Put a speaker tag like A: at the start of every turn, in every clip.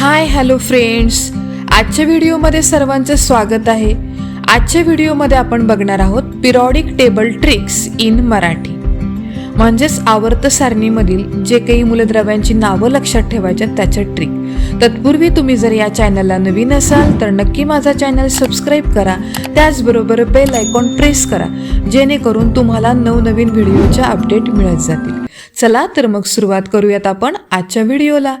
A: Hi hello friends आजच्या व्हिडिओमध्ये सर्वांचं स्वागत आहे. आजच्या व्हिडिओमध्ये आपण बघणार आहोत periodic table tricks in Marathi. म्हणजेच आवर्त सारणीमधील जे काही मूलद्रव्यांची नावं लक्षात ठेवायच्या त्याच्या ट्रिक तत्पूर्वी तुम्ही जर या चॅनलला नवीन असाल तर नक्की माझा चॅनल सबस्क्राईब करा. त्याचबरोबर बेल आयकॉन प्रेस करा जेणेकरून तुम्हाला नवनवीन व्हिडिओच्या अपडेट मिळत जातील. चला तर मग सुरुवात करूयात आपण आजच्या व्हिडिओला.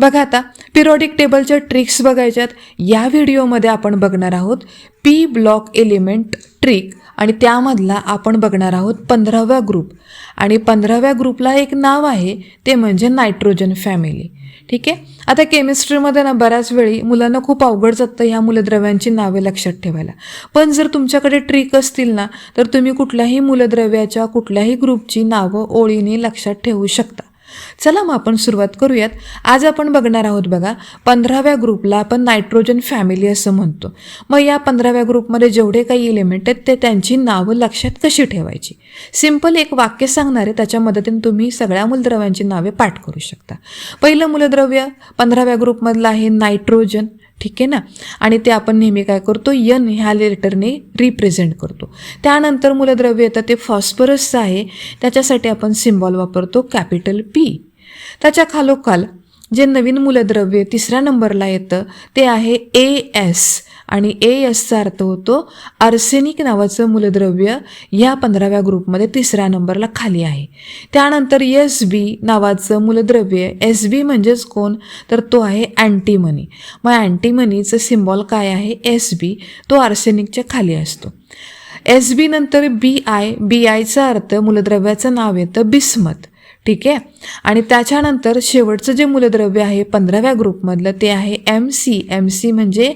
A: बघा आता पिरोडिक टेबलच्या ट्रिक्स बघायच्यात. या व्हिडिओमध्ये आपण बघणार आहोत पी ब्लॉक एलिमेंट ट्रिक आणि त्यामधला आपण बघणार आहोत पंधराव्या ग्रुप आणि पंधराव्या ग्रुपला एक नाव आहे ते म्हणजे नायट्रोजन फॅमिली ठीक आहे? आता केमिस्ट्रीमध्ये ना बऱ्याच वेळी मुलांना खूप अवघड जातं ह्या मूलद्रव्यांची नावे लक्षात ठेवायला. पण जर तुमच्याकडे ट्रिक असतील ना तर तुम्ही कुठल्याही मूलद्रव्याच्या कुठल्याही ग्रुपची नावं ओळीने लक्षात ठेवू शकता. चला मग आपण सुरुवात करूयात. आज आपण बघणार आहोत बघा पंधराव्या ग्रुपला आपण नायट्रोजन फॅमिली असं म्हणतो. मग या पंधराव्या ग्रुपमध्ये जेवढे काही एलिमेंट आहेत ते त्यांची नावं लक्षात कशी ठेवायची? सिंपल एक वाक्य सांगणार आहे त्याच्या मदतीने तुम्ही सगळ्या मूलद्रव्यांची नावे पाठ करू शकता. पहिलं मूलद्रव्य पंधराव्या ग्रुपमधलं आहे नायट्रोजन. ठीक आहे ना? आणि ते आपण नेहमी काय करतो? यन ह्या लेटरने रिप्रेझेंट करतो. त्यानंतर मूलद्रव्य येतं ते फॉस्फरसचं आहे. त्याच्यासाठी आपण सिम्बॉल वापरतो कॅपिटल पी त्याच्या खालोखाल जे नवीन मूलद्रव्य तिसऱ्या नंबरला येतं ते आहे ए एस आणि ए एसचा अर्थ होतो आर्सेनिक नावाचं मूलद्रव्य या पंधराव्या ग्रुपमध्ये तिसऱ्या नंबरला खाली आहे. त्यानंतर एस बी नावाचं मूलद्रव्य एस बी म्हणजेच कोण? तर तो आहे अँटीमनी मग अँटीमनीचं सिम्बॉल काय आहे? एस बी तो आर्सेनिकच्या खाली असतो. एस बी नंतर बी आय बी आयचा अर्थ मूलद्रव्याचं नाव येतं बिस्मत. ठीक आहे? आणि त्याच्यानंतर शेवटचं जे मूलद्रव्य आहे पंधराव्या ग्रुपमधलं ते आहे एम सी एम सी म्हणजे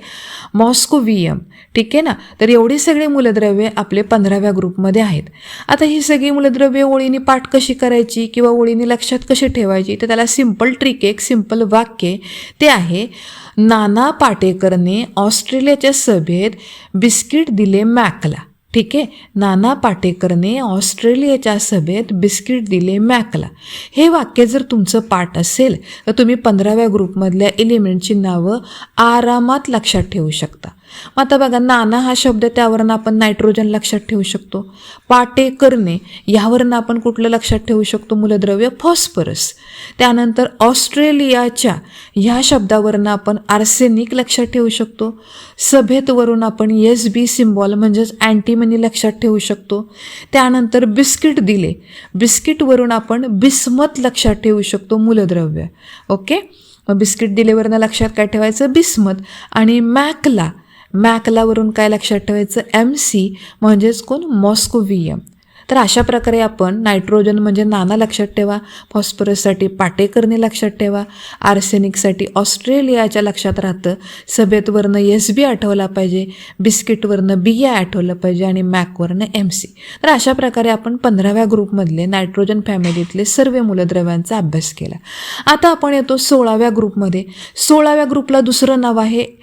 A: मॉस्कोवियम. ठीक आहे ना? तर एवढी सगळी मूलद्रव्ये आपले पंधराव्या ग्रुपमध्ये आहेत. आता ही सगळी मूलद्रव्ये ओळीने पाठ कशी करायची किंवा ओळीने लक्षात कशी ठेवायची? तर त्याला सिंपल ट्रिक एक सिंपल वाक्य ते आहे नाना पाटेकरने ऑस्ट्रेलियाच्या सभेत बिस्किट दिले मॅकला. ठीक आहे? नाना पाटेकरने ऑस्ट्रेलियाच्या सभेत बिस्किट दिले मॅकला. हे वाक्य जर तुमचं पाठ असेल तर तुम्ही पंधराव्या ग्रुपमधल्या एलिमेंटची नावं आरामात लक्षात ठेवू शकता. मग आता बघा नाना हा शब्द त्यावरनं आपण नायट्रोजन लक्षात ठेवू शकतो. पाटे करणे यावरनं आपण कुठलं लक्षात ठेवू शकतो? मूलद्रव्य फॉस्फरस. त्यानंतर ऑस्ट्रेलियाच्या ह्या शब्दावरनं आपण आर्सेनिक लक्षात ठेवू शकतो. सभेतवरून आपण एस बी सिम्बॉल म्हणजेच अँटीमनी लक्षात ठेवू शकतो. त्यानंतर बिस्किट दिले. बिस्किटवरून आपण बिस्मत लक्षात ठेवू शकतो मूलद्रव्य. ओके? मग बिस्किट दिलेवरनं लक्षात काय ठेवायचं? बिस्मत. आणि मॅकला. मॅकलावरून काय लक्षात ठेवायचं? एम सी म्हणजेच कोण? मॉस्कोवियम तर अशा प्रकारे आपण नायट्रोजन म्हणजे नाना लक्षात ठेवा फॉस्फरससाठी पाटेकरने लक्षात ठेवा आर्सेनिकसाठी ऑस्ट्रेलियाच्या लक्षात राहतं. सभेतवरनं एस बी आठवला पाहिजे बिस्किटवरनं बी आय आठवलं पाहिजे आणि मॅकवरनं एम सी तर अशा प्रकारे आपण पंधराव्या ग्रुपमधले नायट्रोजन फॅमिलीतले सर्व मूलद्रव्यांचा अभ्यास केला. आता आपण येतो सोळाव्या ग्रुपमध्ये. सोळाव्या ग्रुपला दुसरं नाव आहे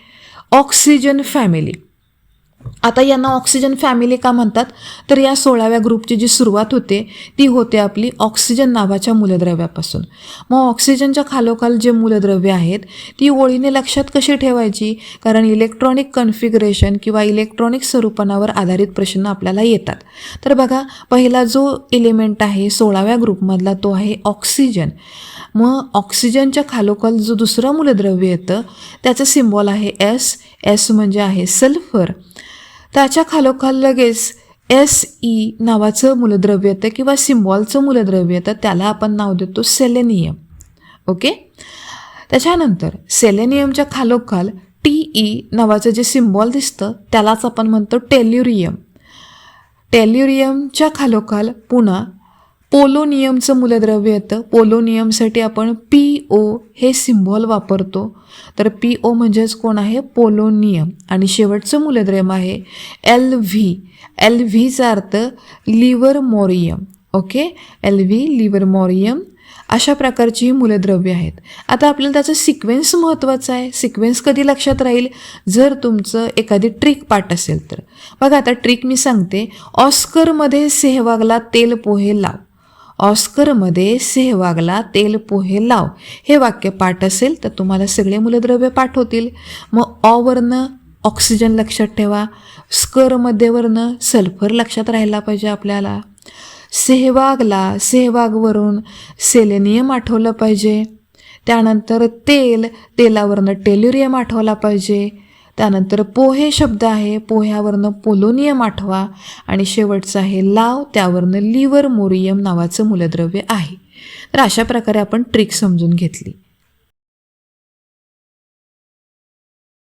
A: ऑक्सिजन फॅमिली आता यांना ऑक्सिजन फॅमिली का म्हणतात? तर या सोळाव्या ग्रुपची जी सुरुवात होते ती होते आपली ऑक्सिजन नावाच्या मूलद्रव्यापासून. मग ऑक्सिजनच्या खालोखाल जे मूलद्रव्य आहेत ती ओळीने लक्षात कशी ठेवायची? कारण इलेक्ट्रॉनिक कन्फिगरेशन किंवा इलेक्ट्रॉनिक स्वरूपनावर आधारित प्रश्न आपल्याला येतात. तर बघा पहिला जो एलिमेंट आहे सोळाव्या ग्रुपमधला तो आहे ऑक्सिजन मग ऑक्सिजनच्या खालोखाल जो दुसरं मूलद्रव्य येतं त्याचं सिम्बॉल आहे एस एस म्हणजे आहे सल्फर त्याच्या खालोखाल लगेच एस ई नावाचं मूलद्रव्य येतं किंवा सिम्बॉलचं मूलद्रव्य येतं त्याला आपण नाव देतो सेलेनियम. ओके? त्याच्यानंतर सेलेनियमच्या खालोखाल टी ई नावाचं जे सिम्बॉल दिसतं त्यालाच आपण म्हणतो टेल्युरियम. टेल्युरियमच्या खालोखाल पुन्हा पोलोनियमचं मूलद्रव्य येतं. पोलोनियमसाठी आपण पी ओ हे सिम्बॉल वापरतो. तर पी ओ म्हणजेच कोण आहे? पोलोनियम. आणि शेवटचं मूलद्रव्य आहे एल व्ही. एल व्हीचा अर्थ livermorium okay? L V livermorium अशा प्रकारची ही मूलद्रव्य आहेत. आता आपल्याला त्याचं सिक्वेन्स महत्त्वाचं आहे. सिक्वेन्स कधी लक्षात राहील? जर तुमचं एखादी ट्रिक पाठ असेल तर. बघा आता ट्रिक मी सांगते. ऑस्करमध्ये सेहवागला तेल पोहे लाव. ऑस्करमध्ये सेहवागला तेल पोहे लाव. हे वाक्य पाठ असेल तर तुम्हाला सगळे मूलद्रव्य पाठवतील. मग ऑवरनं ऑक्सिजन लक्षात ठेवा. स्करमध्येवरनं सल्फर लक्षात राहायला पाहिजे आपल्याला. सेहवागला सेहवागवरून सेलेनियम आठवलं पाहिजे. त्यानंतर तेल तेलावरनं टेल्युरियम आठवला पाहिजे. त्यानंतर पोहे शब्द आहे. पोह्यावरनं पोलोनियम आठवा आणि शेवटचं आहे लाव. त्यावरनं लिव्हर मोरियम नावाचं मूलद्रव्य आहे. तर अशा प्रकारे आपण ट्रिक समजून घेतली.